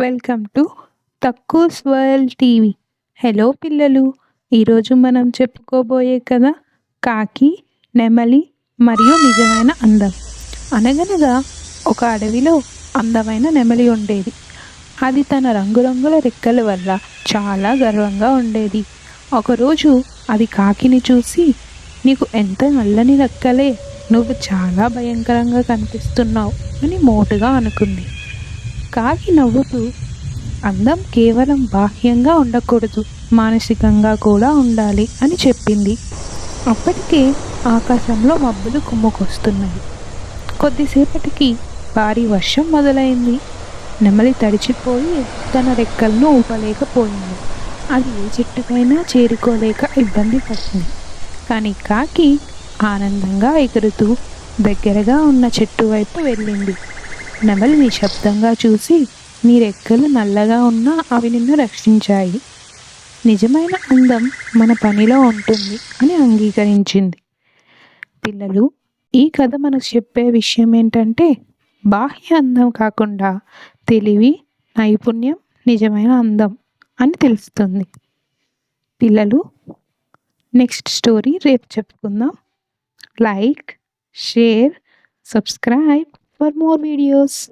Welcome to తక్కువ స్వల్ TV. Hello పిల్లలు ఈరోజు మనం చెప్పుకోబోయే కథ కాకి నెమలి మరియు నిజమైన అందం. అనగనగా ఒక అడవిలో అందమైన నెమలి ఉండేది. అది తన రంగురంగుల రెక్కల వల్ల చాలా గర్వంగా ఉండేది. ఒకరోజు అది కాకిని చూసి నీకు ఎంత నల్లని రెక్కలే నువ్వు చాలా భయంకరంగా కనిపిస్తున్నావు అని మోటుగా అనుకుంది. కాకి నవ్వుతూ అందం కేవలం బాహ్యంగా ఉండకూడదు మానసికంగా కూడా ఉండాలి అని చెప్పింది. అప్పటికే ఆకాశంలో మబ్బులు కుమ్ముకొస్తున్నాయి. కొద్దిసేపటికి భారీ వర్షం మొదలైంది. నెమలి తడిచిపోయి తన రెక్కలను ఊపలేకపోయింది. అది ఏ చెట్టుకైనా చేరుకోలేక ఇబ్బంది పడింది కానీ కాకి ఆనందంగా ఎగురుతూ దగ్గరగా ఉన్న చెట్టు వైపు వెళ్ళింది. నెమలి నిశ్శబ్దంగా చూసి నీ రెక్కలు నల్లగా ఉన్నా అవి నిన్ను రక్షించాయి. నిజమైన అందం మన పనిలో ఉంటుంది అని అంగీకరించింది. పిల్లలు ఈ కథ మనకు చెప్పే విషయం ఏంటంటే బాహ్య అందం కాకుండా తెలివి నైపుణ్యం నిజమైన అందం అని తెలుస్తుంది. పిల్లలు నెక్స్ట్ స్టోరీ రేపు చెప్పుకుందాం. Like share subscribe. for more videos.